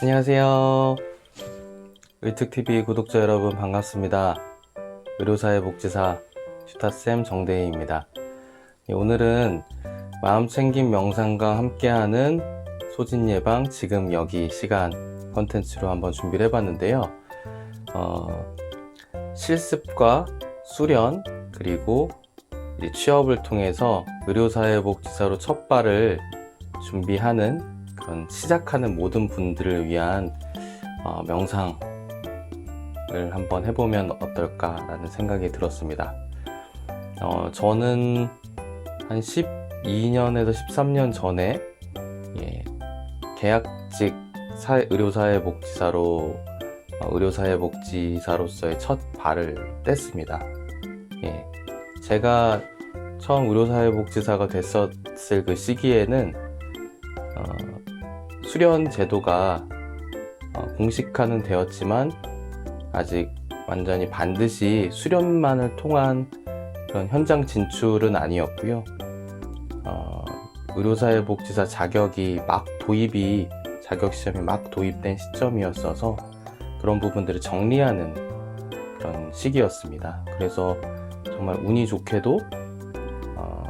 안녕하세요. 의특TV 구독자 여러분 반갑습니다. 의료사회복지사 슈타쌤 정대희입니다. 예, 오늘은 마음챙김 명상과 함께하는 소진 예방 지금 여기 시간 컨텐츠로 한번 준비를 해봤는데요. 어, 실습과 수련 그리고 이 취업을 통해서 의료사회복지사로 첫 발을 준비하는 그런 시작하는 모든 분들을 위한 어, 명상을 한번 해보면 어떨까라는 생각이 들었습니다. 어, 저는 한 12년에서 13년 전에 예, 계약직 사회, 의료사회복지사로 어, 의료사회복지사로서의 첫 발을 뗐습니다. 예, 제가 처음 의료사회복지사가 됐었을 그 시기에는 어, 수련 제도가 어, 공식화는 되었지만 아직 완전히 반드시 수련만을 통한 그런 현장 진출은 아니었고요. 어, 의료사회복지사 자격이 막 도입이 자격 시험이 막 도입된 시점이었어서 그런 부분들을 정리하는 그런 시기였습니다. 그래서 정말 운이 좋게도 어,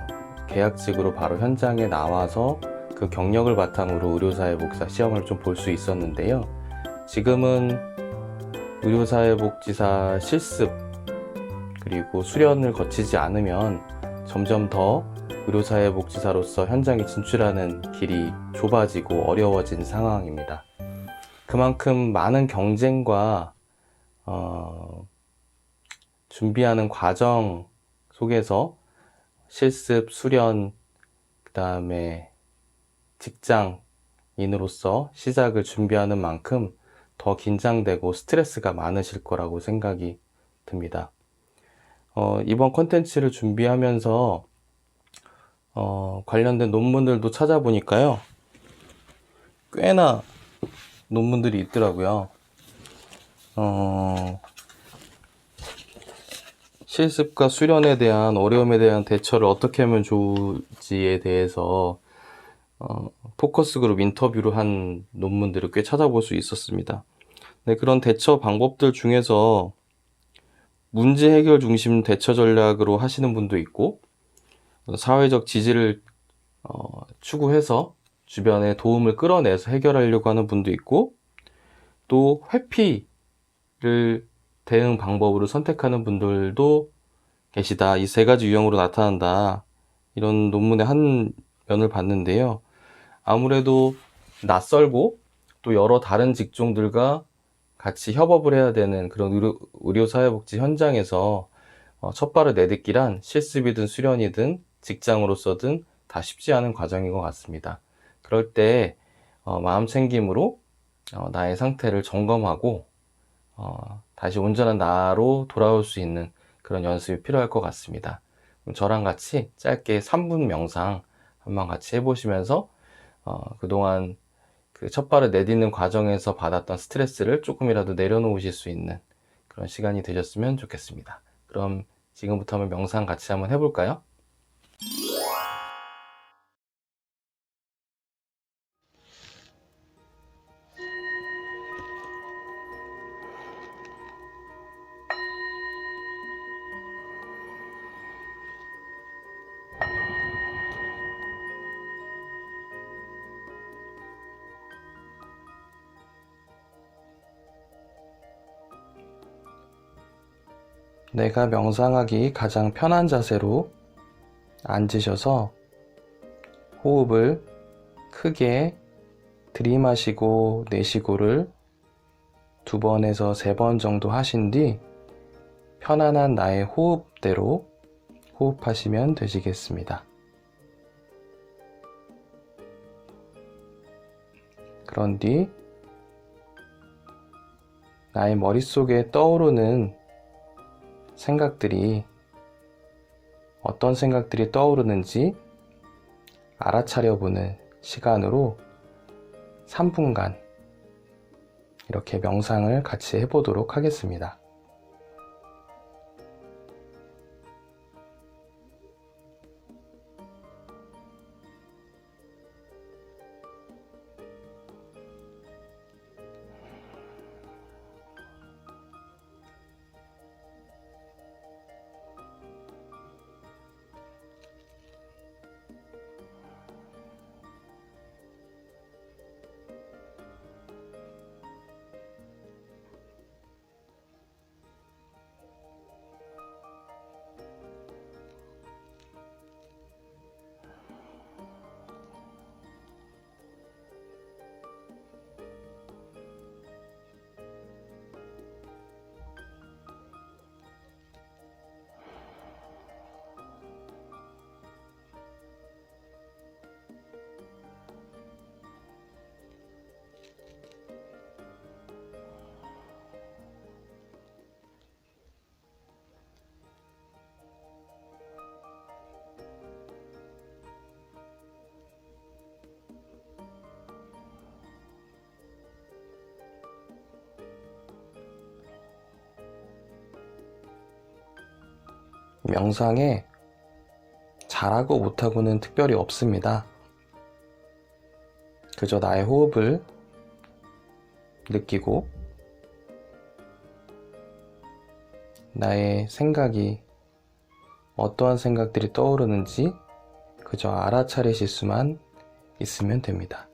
계약직으로 바로 현장에 나와서 그 경력을 바탕으로 의료사회복지사 시험을 좀 볼 수 있었는데요. 지금은 의료사회복지사 실습 그리고 수련을 거치지 않으면 점점 더 의료사회복지사로서 현장에 진출하는 길이 좁아지고 어려워진 상황입니다. 그만큼 많은 경쟁과 어, 준비하는 과정 속에서 실습, 수련, 그 다음에 직장인으로서 시작을 준비하는 만큼 더 긴장되고 스트레스가 많으실 거라고 생각이 듭니다. 어, 이번 컨텐츠를 준비하면서 어, 관련된 논문들도 찾아보니까요. 꽤나 논문들이 있더라고요. 어, 실습과 수련에 대한 어려움에 대한 대처를 어떻게 하면 좋을지에 대해서 어, 포커스 그룹 인터뷰를 한 논문들을 꽤 찾아볼 수 있었습니다. 네, 그런 대처 방법들 중에서 문제 해결 중심 대처 전략으로 하시는 분도 있고 사회적 지지를 어, 추구해서 주변에 도움을 끌어내서 해결하려고 하는 분도 있고 또 회피를 대응 방법으로 선택하는 분들도 계시다. 이 세 가지 유형으로 나타난다. 이런 논문의 한 면을 봤는데요. 아무래도 낯설고 또 여러 다른 직종들과 같이 협업을 해야 되는 그런 의료, 의료 사회복지 현장에서 어, 첫 발을 내딛기란 실습이든 수련이든 직장으로서든 다 쉽지 않은 과정인 것 같습니다. 그럴 때 어, 마음 챙김으로 어, 나의 상태를 점검하고 어, 다시 온전한 나로 돌아올 수 있는 그런 연습이 필요할 것 같습니다. 저랑 같이 짧게 3분 명상 한번 같이 해보시면서 어, 그동안 그 첫 발을 내딛는 과정에서 받았던 스트레스를 조금이라도 내려놓으실 수 있는 그런 시간이 되셨으면 좋겠습니다. 그럼 지금부터 한번 명상 같이 한번 해볼까요? 내가 명상하기 가장 편한 자세로 앉으셔서 호흡을 크게 들이마시고 내쉬고를 두 번에서 세 번 정도 하신 뒤 편안한 나의 호흡대로 호흡하시면 되시겠습니다. 그런 뒤 나의 머릿속에 떠오르는 생각들이 어떤 생각들이 떠오르는지 알아차려 보는 시간으로 3분간 이렇게 명상을 같이 해보도록 하겠습니다. 명상에 잘하고 못하고는 특별히 없습니다. 그저 나의 호흡을 느끼고 나의 생각이 어떠한 생각들이 떠오르는지 그저 알아차리실 수만 있으면 됩니다.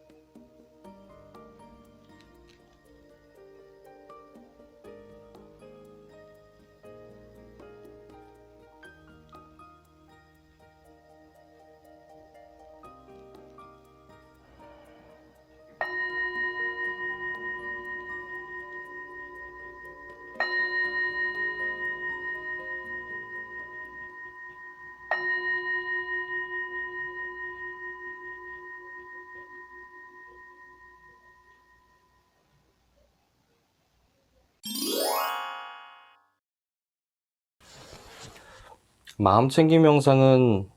마음 챙김 명상은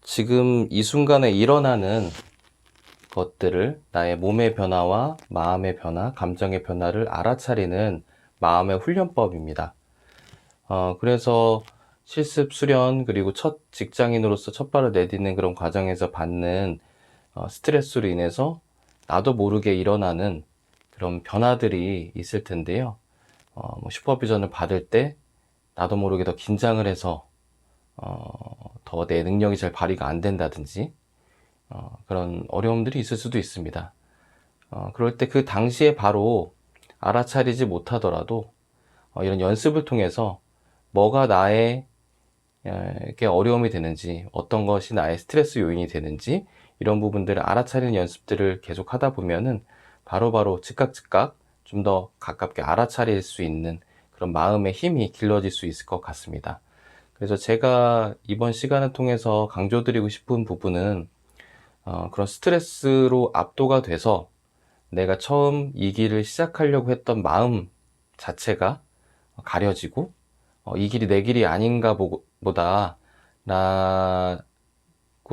지금 이 순간에 일어나는 것들을 나의 몸의 변화와 마음의 변화, 감정의 변화를 알아차리는 마음의 훈련법입니다. 어, 그래서 실습 수련 그리고 첫 직장인으로서 첫 발을 내딛는 그런 과정에서 받는 어, 스트레스로 인해서 나도 모르게 일어나는 그런 변화들이 있을 텐데요. 어, 뭐 슈퍼비전을 받을 때 나도 모르게 더 긴장을 해서 어, 더 내 능력이 잘 발휘가 안 된다든지 어, 그런 어려움들이 있을 수도 있습니다. 어, 그럴 때 그 당시에 바로 알아차리지 못하더라도 어, 이런 연습을 통해서 뭐가 나의 게 어려움이 되는지 어떤 것이 나의 스트레스 요인이 되는지 이런 부분들을 알아차리는 연습들을 계속 하다 보면은 바로바로 즉각 즉각 좀 더 가깝게 알아차릴 수 있는 그런 마음의 힘이 길러질 수 있을 것 같습니다. 그래서 제가 이번 시간을 통해서 강조드리고 싶은 부분은 어, 그런 스트레스로 압도가 돼서 내가 처음 이 길을 시작하려고 했던 마음 자체가 가려지고 어, 이 길이 내 길이 아닌가 보, 보다 라고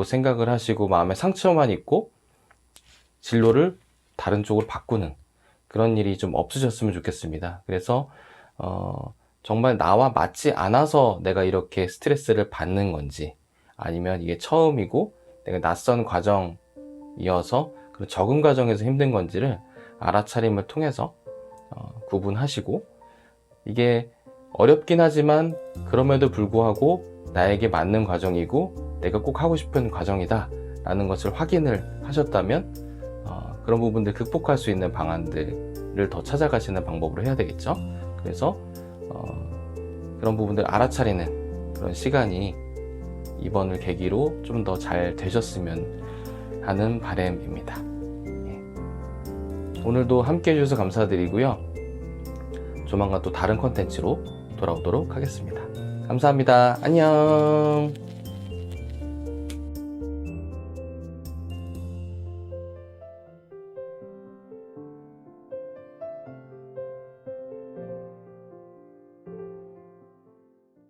생각을 하시고 마음에 상처만 있고 진로를 다른 쪽으로 바꾸는 그런 일이 좀 없으셨으면 좋겠습니다. 그래서 어, 정말 나와 맞지 않아서 내가 이렇게 스트레스를 받는 건지 아니면 이게 처음이고 내가 낯선 과정이어서 그런 적응 과정에서 힘든 건지를 알아차림을 통해서 어, 구분하시고 이게 어렵긴 하지만 그럼에도 불구하고 나에게 맞는 과정이고 내가 꼭 하고 싶은 과정이다 라는 것을 확인을 하셨다면 어, 그런 부분들 극복할 수 있는 방안들을 더 찾아가시는 방법으로 해야 되겠죠 그래서 어, 그런 부분들 알아차리는 그런 시간이 이번을 계기로 좀 더 잘 되셨으면 하는 바람입니다. 예. 오늘도 함께 해주셔서 감사드리고요. 조만간 또 다른 컨텐츠로 돌아오도록 하겠습니다. 감사합니다. 안녕.